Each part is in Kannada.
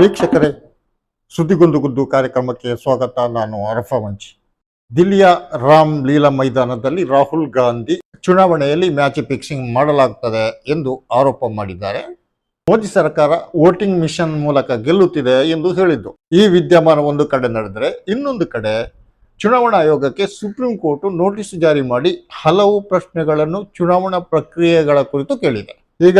ವೀಕ್ಷಕರೇ, ಸುದ್ದಿಗೊಂದು ಗುದ್ದು ಕಾರ್ಯಕ್ರಮಕ್ಕೆ ಸ್ವಾಗತ. ನಾನು ಅರಫಾ ಮಂಚಿ. ದಿಲ್ಲಿಯ ರಾಮ್ ಲೀಲಾ ಮೈದಾನದಲ್ಲಿ ರಾಹುಲ್ ಗಾಂಧಿ ಚುನಾವಣೆಯಲ್ಲಿ ಮ್ಯಾಚ್ ಫಿಕ್ಸಿಂಗ್ ಮಾಡಲಾಗುತ್ತದೆ ಎಂದು ಆರೋಪ ಮಾಡಿದ್ದಾರೆ. ಮೋದಿ ಸರ್ಕಾರ ವೋಟಿಂಗ್ ಮಿಷನ್ ಮೂಲಕ ಗೆಲ್ಲುತ್ತಿದೆ ಎಂದು ಹೇಳಿದ್ದು. ಈ ವಿದ್ಯಮಾನ ಒಂದು ಕಡೆ ನಡೆದರೆ ಇನ್ನೊಂದು ಕಡೆ ಚುನಾವಣಾ ಆಯೋಗಕ್ಕೆ ಸುಪ್ರೀಂ ಕೋರ್ಟ್ ನೋಟಿಸ್ ಜಾರಿ ಮಾಡಿ ಹಲವು ಪ್ರಶ್ನೆಗಳನ್ನು ಚುನಾವಣಾ ಪ್ರಕ್ರಿಯೆಗಳ ಕುರಿತು ಕೇಳಿದೆ. ಈಗ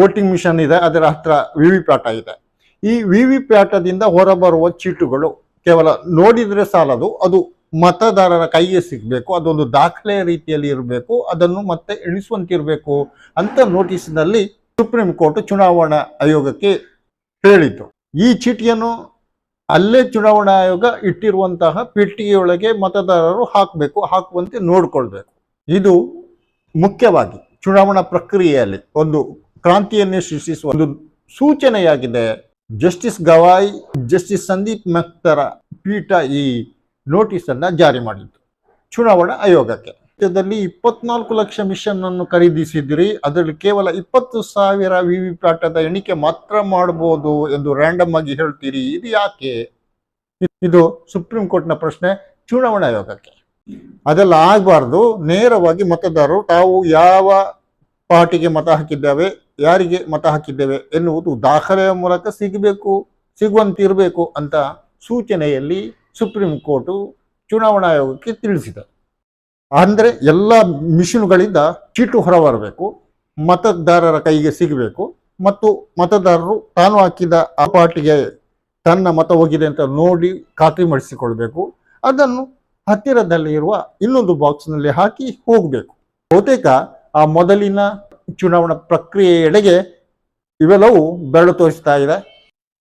ವೋಟಿಂಗ್ ಮಿಷನ್ ಇದೆ, ಅದರ ಹತ್ರ ವಿ ವಿ ಪ್ಯಾಟ ಇದೆ. ಈ ವಿ ವಿ ಪ್ಯಾಟದಿಂದ ಹೊರಬರುವ ಚೀಟುಗಳು ಕೇವಲ ನೋಡಿದರೆ ಸಾಲದು, ಅದು ಮತದಾರರ ಕೈಗೆ ಸಿಗಬೇಕು, ಅದೊಂದು ದಾಖಲೆ ರೀತಿಯಲ್ಲಿ ಇರಬೇಕು, ಅದನ್ನು ಮತ್ತೆ ಎಣಿಸುವಂತಿರಬೇಕು ಅಂತ ನೋಟಿಸ್ನಲ್ಲಿ ಸುಪ್ರೀಂ ಕೋರ್ಟ್ ಚುನಾವಣಾ ಆಯೋಗಕ್ಕೆ ಹೇಳಿತು ಈ ಚೀಟಿಯನ್ನು ಅಲ್ಲೇ ಚುನಾವಣಾ ಆಯೋಗ ಇಟ್ಟಿರುವಂತಹ ಪೆಟ್ಟಿಗೆಯೊಳಗೆ ಮತದಾರರು ಹಾಕಬೇಕು, ಹಾಕುವಂತೆ ನೋಡಿಕೊಳ್ಬೇಕು. ಇದು ಮುಖ್ಯವಾಗಿ ಚುನಾವಣಾ ಪ್ರಕ್ರಿಯೆಯಲ್ಲಿ ಒಂದು ಕ್ರಾಂತಿಯನ್ನೇ ಸೃಷ್ಟಿಸುವ ಒಂದು ಸೂಚನೆಯಾಗಿದೆ. ಜಸ್ಟಿಸ್ ಗವಾಯ್, ಜಸ್ಟಿಸ್ ಸಂದೀಪ್ ಮಕ್ತರ ಪೀಠ ಈ ನೋಟಿಸ್ ಅನ್ನ ಜಾರಿ ಮಾಡಿತ್ತು. ಚುನಾವಣಾ ಆಯೋಗಕ್ಕೆ. ರಾಜ್ಯದಲ್ಲಿ ಇಪ್ಪತ್ನಾಲ್ಕು ಲಕ್ಷ ಮಿಷನ್ ಅನ್ನು ಖರೀದಿಸಿದಿರಿ, ಅದರಲ್ಲಿ ಕೇವಲ ಇಪ್ಪತ್ತು ಸಾವಿರ ವಿ ವಿ ಪ್ಯಾಟದ ಎಣಿಕೆ ಮಾತ್ರ ಮಾಡಬಹುದು ಎಂದು ರ್ಯಾಂಡಮ್ ಆಗಿ ಹೇಳ್ತೀರಿ, ಇದು ಯಾಕೆ? ಇದು ಸುಪ್ರೀಂ ಕೋರ್ಟ್ನ ಪ್ರಶ್ನೆ ಚುನಾವಣಾ ಆಯೋಗಕ್ಕೆ. ಅದೆಲ್ಲ ಆಗಬಾರ್ದು, ನೇರವಾಗಿ ಮತದಾರರು ತಾವು ಯಾವ ಪಾರ್ಟಿಗೆ ಮತ ಹಾಕಿದ್ದೇವೆ ಯಾರಿಗೆ ಮತ ಹಾಕಿದ್ದೇವೆ ಎನ್ನುವುದು ದಾಖಲೆಯ ಮೂಲಕ ಸಿಗಬೇಕು, ಸಿಗುವಂತಿರಬೇಕು ಅಂತ ಸೂಚನೆಯಲ್ಲಿ ಸುಪ್ರೀಂ ಕೋರ್ಟು ಚುನಾವಣಾ ಆಯೋಗಕ್ಕೆ ತಿಳಿಸಿದೆ. ಅಂದರೆ ಎಲ್ಲ ಮಿಷಿನ್ಗಳಿಂದ ಚೀಟು ಹೊರಬರಬೇಕು, ಮತದಾರರ ಕೈಗೆ ಸಿಗಬೇಕು ಮತ್ತು ಮತದಾರರು ತಾನು ಹಾಕಿದ ಆ ಪಾರ್ಟಿಗೆ ತನ್ನ ಮತ ಹೋಗಿದೆ ಅಂತ ನೋಡಿ ಖಾತ್ರಿ ಮಾಡಿಸಿಕೊಳ್ಬೇಕು. ಅದನ್ನು ಹತ್ತಿರದಲ್ಲಿ ಇರುವ ಇನ್ನೊಂದು ಬಾಕ್ಸ್ನಲ್ಲಿ ಹಾಕಿ ಹೋಗಬೇಕು. ಬಹುತೇಕ ಆ ಮೊದಲಿನ ಚುನಾವಣಾ ಪ್ರಕ್ರಿಯೆಯೆಡೆಗೆ ಇವೆಲ್ಲವೂ ಬೆರಳು ತೋರಿಸ್ತಾ ಇದೆ.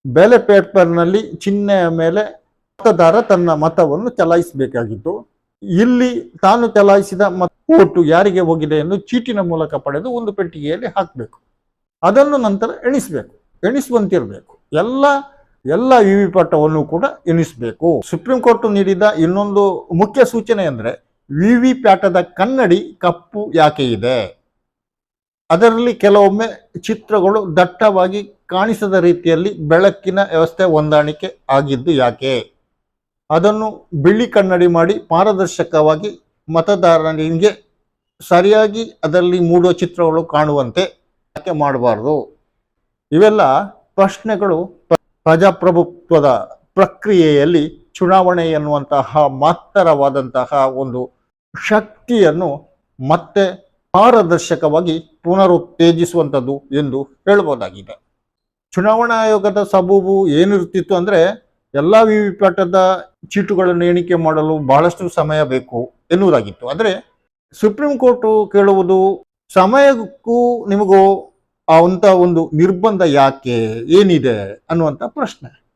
ಬೆಲೆ ಪೇಪರ್ನಲ್ಲಿ ಚಿಹ್ನೆಯ ಮೇಲೆ ಮತದಾರ ತನ್ನ ಮತವನ್ನು ಚಲಾಯಿಸಬೇಕಾಗಿತ್ತು. ಇಲ್ಲಿ ತಾನು ಚಲಾಯಿಸಿದ ಮತ ಓಟು ಯಾರಿಗೆ ಹೋಗಿದೆ ಎಂದು ಚೀಟಿನ ಮೂಲಕ ಪಡೆದು ಒಂದು ಪೆಟ್ಟಿಗೆಯಲ್ಲಿ ಹಾಕಬೇಕು. ಅದನ್ನು ನಂತರ ಎಣಿಸಬೇಕು. ಎಣಿಸುವಂತಿರಬೇಕು. ಎಲ್ಲ ಎಲ್ಲ ವಿ ವಿ ಪ್ಯಾಟವನ್ನು ಕೂಡ ಎಣಿಸಬೇಕು. ಸುಪ್ರೀಂ ಕೋರ್ಟ್ ನೀಡಿದ ಇನ್ನೊಂದು ಮುಖ್ಯ ಸೂಚನೆ ಅಂದರೆ ವಿ ವಿ ಪ್ಯಾಟದ ಕನ್ನಡಿ ಕಪ್ಪು ಯಾಕೆ ಇದೆ? ಅದರಲ್ಲಿ ಕೆಲವೊಮ್ಮೆ ಚಿತ್ರಗಳು ದಟ್ಟವಾಗಿ ಕಾಣಿಸದ ರೀತಿಯಲ್ಲಿ ಬೆಳಕಿನ ವ್ಯವಸ್ಥೆ ಹೊಂದಾಣಿಕೆ ಆಗಿದ್ದು ಯಾಕೆ? ಅದನ್ನು ಬಿಳಿ ಕನ್ನಡಿ ಮಾಡಿ ಪಾರದರ್ಶಕವಾಗಿ ಮತದಾರನಿಗೆ ಸರಿಯಾಗಿ ಅದರಲ್ಲಿ ಮೂಡುವ ಚಿತ್ರಗಳು ಕಾಣುವಂತೆ ಯಾಕೆ ಮಾಡಬಾರ್ದು? ಇವೆಲ್ಲ ಪ್ರಶ್ನೆಗಳು ಪ್ರ- ಪ್ರಜಾಪ್ರಭುತ್ವದ ಪ್ರಕ್ರಿಯೆಯಲ್ಲಿ ಚುನಾವಣೆ ಎನ್ನುವಂತಹ ಮಹತ್ತರವಾದಂತಹ ಒಂದು ಶಕ್ತಿಯನ್ನು ಮತ್ತೆ ಪಾರದರ್ಶಕವಾಗಿ ಪುನರುತ್ತೇಜಿಸುವಂಥದ್ದು ಎಂದು ಹೇಳಬಹುದಾಗಿದೆ. ಚುನಾವಣಾ ಆಯೋಗದ ಸಬೂಬು ಏನಿರ್ತಿತ್ತು ಅಂದರೆ, ಎಲ್ಲ ವಿ ವಿ ಪ್ಯಾಟದ ಚೀಟುಗಳನ್ನು ಎಣಿಕೆ ಮಾಡಲು ಬಹಳಷ್ಟು ಸಮಯ ಬೇಕು ಎನ್ನುವುದಾಗಿತ್ತು. ಆದರೆ, ಸುಪ್ರೀಂ ಕೋರ್ಟ್ ಕೇಳುವುದು ಸಮಯಕ್ಕೂ ನಿಮಗೂ ಅಂತ ಒಂದು ನಿರ್ಬಂಧ ಯಾಕೆ, ಏನಿದೆ ಅನ್ನುವಂಥ ಪ್ರಶ್ನೆ.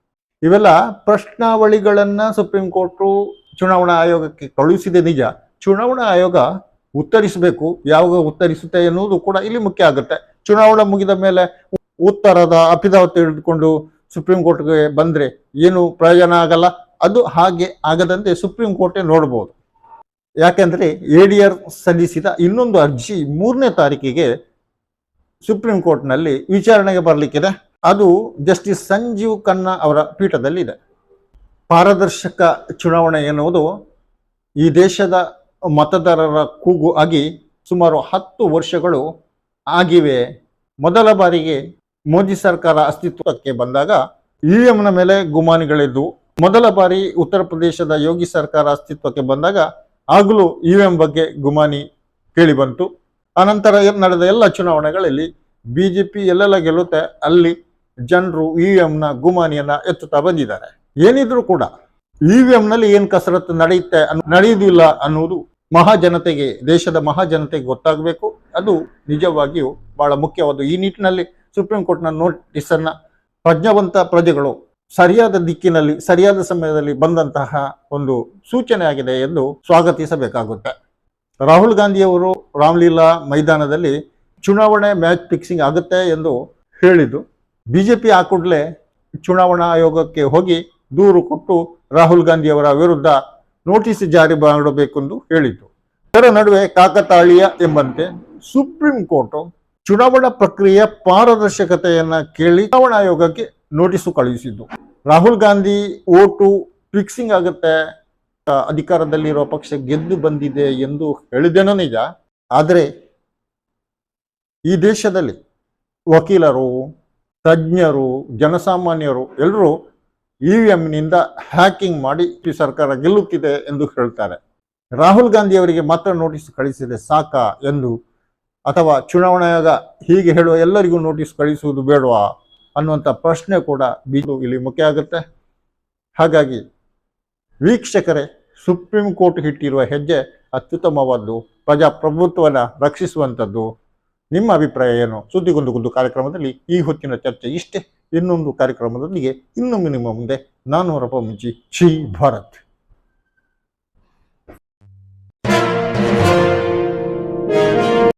ಇವೆಲ್ಲ ಪ್ರಶ್ನಾವಳಿಗಳನ್ನು ಸುಪ್ರೀಂ ಕೋರ್ಟು ಚುನಾವಣಾ ಆಯೋಗಕ್ಕೆ ಕಳುಹಿಸಿದೆ ನಿಜ. ಚುನಾವಣಾ ಆಯೋಗ ಉತ್ತರಿಸಬೇಕು, ಯಾವಾಗ ಉತ್ತರಿಸುತ್ತೆ ಎನ್ನುವುದು ಕೂಡ ಇಲ್ಲಿ ಮುಖ್ಯ ಆಗುತ್ತೆ. ಚುನಾವಣೆ ಮುಗಿದ ಮೇಲೆ ಉತ್ತರದ ಅಪಿದಾವತ್ ಹಿಡಿದುಕೊಂಡು ಸುಪ್ರೀಂ ಕೋರ್ಟ್ಗೆ ಬಂದ್ರೆ ಏನು ಪ್ರಯೋಜನ ಆಗಲ್ಲ? ಅದು ಹಾಗೆ ಆಗದಂತೆ ಸುಪ್ರೀಂ ಕೋರ್ಟೇ ನೋಡಬಹುದು ಯಾಕೆಂದ್ರೆ ಎಡಿಆರ್ ಸಲ್ಲಿಸಿದ ಇನ್ನೊಂದು ಅರ್ಜಿ ಮೂರನೇ ತಾರೀಕಿಗೆ ಸುಪ್ರೀಂ ಕೋರ್ಟ್ನಲ್ಲಿ ವಿಚಾರಣೆಗೆ ಬರಲಿಕ್ಕಿದೆ. ಅದು ಜಸ್ಟಿಸ್ ಸಂಜೀವ್ ಖನ್ನಾ ಅವರ ಪೀಠದಲ್ಲಿದೆ. ಪಾರದರ್ಶಕ ಚುನಾವಣೆ ಎನ್ನುವುದು ಈ ದೇಶದ ಮತದಾರರ ಕೂಗು ಆಗಿ ಸುಮಾರು ಹತ್ತು ವರ್ಷಗಳು ಆಗಿವೆ. ಮೊದಲ ಬಾರಿಗೆ ಮೋದಿ ಸರ್ಕಾರ ಅಸ್ತಿತ್ವಕ್ಕೆ ಬಂದಾಗ ಇ ಎಂನ ಮೇಲೆ ಗುಮಾನಿಗಳಿದ್ವು. ಮೊದಲ ಬಾರಿ ಉತ್ತರ ಪ್ರದೇಶದ ಯೋಗಿ ಸರ್ಕಾರ ಅಸ್ತಿತ್ವಕ್ಕೆ ಬಂದಾಗ ಆಗಲೂ ಇ ಬಗ್ಗೆ ಗುಮಾನಿ ಕೇಳಿ ಬಂತು ಅನಂತರ ಏನ್ ನಡೆದ ಎಲ್ಲ ಚುನಾವಣೆಗಳಲ್ಲಿ ಬಿ ಜೆ ಪಿ ಎಲ್ಲೆಲ್ಲ ಗೆಲ್ಲುತ್ತೆ, ಅಲ್ಲಿ ಜನರು ಇ ಎಂನ ಗುಮಾನಿಯನ್ನ ಎತ್ತುತ್ತಾ ಬಂದಿದ್ದಾರೆ. ಏನಿದ್ರು ಕೂಡ ಇ ವಿ ಎಂನಲ್ಲಿ ಏನು ಕಸರತ್ತು ನಡೆಯುತ್ತೆ ನಡೆಯುವುದಿಲ್ಲ ಅನ್ನುವುದು ಮಹಾಜನತೆಗೆ, ದೇಶದ ಮಹಾಜನತೆಗೆ ಗೊತ್ತಾಗಬೇಕು. ಅದು ನಿಜವಾಗಿಯೂ ಬಹಳ ಮುಖ್ಯವಾದ ಈ ನಿಟ್ಟಿನಲ್ಲಿ ಸುಪ್ರೀಂ ಕೋರ್ಟ್ನ ನೋಟಿಸ್ ಅನ್ನ ಪ್ರಜ್ಞಾವಂತ ಪ್ರಜೆಗಳು ಸರಿಯಾದ ದಿಕ್ಕಿನಲ್ಲಿ, ಸರಿಯಾದ ಸಮಯದಲ್ಲಿ ಬಂದಂತಹ ಒಂದು ಸೂಚನೆ ಆಗಿದೆ ಎಂದು ಸ್ವಾಗತಿಸಬೇಕಾಗುತ್ತೆ. ರಾಹುಲ್ ಗಾಂಧಿಯವರು ರಾಮ್ಲೀಲಾ ಮೈದಾನದಲ್ಲಿ ಚುನಾವಣೆ ಮ್ಯಾಚ್ ಫಿಕ್ಸಿಂಗ್ ಆಗುತ್ತೆ ಎಂದು ಹೇಳಿದ್ದು, ಬಿಜೆಪಿ ಆ ಕೂಡಲೇ ಚುನಾವಣಾ ಆಯೋಗಕ್ಕೆ ಹೋಗಿ ದೂರು ಕೊಟ್ಟು ರಾಹುಲ್ ಗಾಂಧಿಯವರ ವಿರುದ್ಧ ನೋಟಿಸ್ ಜಾರಿ ಮಾಡಬೇಕೆಂದು ಹೇಳಿತು. ಇದರ ನಡುವೆ ಕಾಕತಾಳೀಯ ಎಂಬಂತೆ ಸುಪ್ರೀಂ ಕೋರ್ಟ್ ಚುನಾವಣಾ ಪ್ರಕ್ರಿಯೆಯ ಪಾರದರ್ಶಕತೆಯನ್ನ ಕೇಳಿ ಚುನಾವಣಾ ಆಯೋಗಕ್ಕೆ ನೋಟಿಸು ಕಳುಹಿಸಿದ್ದು. ರಾಹುಲ್ ಗಾಂಧಿ ಓಟು ಫಿಕ್ಸಿಂಗ್ ಆಗುತ್ತೆ. ಅಧಿಕಾರದಲ್ಲಿರುವ ಅಧಿಕಾರದಲ್ಲಿರೋ ಪಕ್ಷ ಗೆದ್ದು ಬಂದಿದೆ ಎಂದು ಹೇಳಿದೇನೋ ನಿಜ ಆದರೆ ಈ ದೇಶದಲ್ಲಿ ವಕೀಲರು, ತಜ್ಞರು, ಜನಸಾಮಾನ್ಯರು ಎಲ್ಲರೂ ಇ ವಿ ಎಂನಿಂದ ಹ್ಯಾಕಿಂಗ್ ಮಾಡಿ ಈ ಸರ್ಕಾರ ಗೆಲ್ಲುತ್ತಿದೆ ಎಂದು ಹೇಳ್ತಾರೆ. ರಾಹುಲ್ ಗಾಂಧಿ ಅವರಿಗೆ ಮಾತ್ರ ನೋಟಿಸ್ ಕಳಿಸಿದೆ ಸಾಕಾ ಎಂದು ಅಥವಾ ಚುನಾವಣೆಯಾದ ಹೀಗೆ ಹೇಳುವ ಎಲ್ಲರಿಗೂ ನೋಟಿಸ್ ಕಳಿಸುವುದು ಬೇಡವಾ ಅನ್ನುವಂಥ ಪ್ರಶ್ನೆ ಕೂಡ ಬಿದ್ದು ಇಲ್ಲಿ ಮುಖ್ಯ ಆಗುತ್ತೆ. ಹಾಗಾಗಿ ವೀಕ್ಷಕರೇ, ಸುಪ್ರೀಂ ಕೋರ್ಟ್ ಇಟ್ಟಿರುವ ಹೆಜ್ಜೆ ಅತ್ಯುತ್ತಮವಾದ್ದು, ಪ್ರಜಾಪ್ರಭುತ್ವನ ರಕ್ಷಿಸುವಂಥದ್ದು. ನಿಮ್ಮ ಅಭಿಪ್ರಾಯ ಏನು? ಸುದ್ದಿಗೊಂದು ಗುದ್ದು ಕಾರ್ಯಕ್ರಮದಲ್ಲಿ ಈ ಹೊತ್ತಿನ ಚರ್ಚೆ ಇಷ್ಟೇ. ಇನ್ನೊಂದು ಕಾರ್ಯಕ್ರಮದೊಂದಿಗೆ ಇನ್ನೊಮ್ಮೆ ನಿಮ್ಮ ಮುಂದೆ ನಾನು ರಪ ಶ್ರೀ ಭಾರತ್.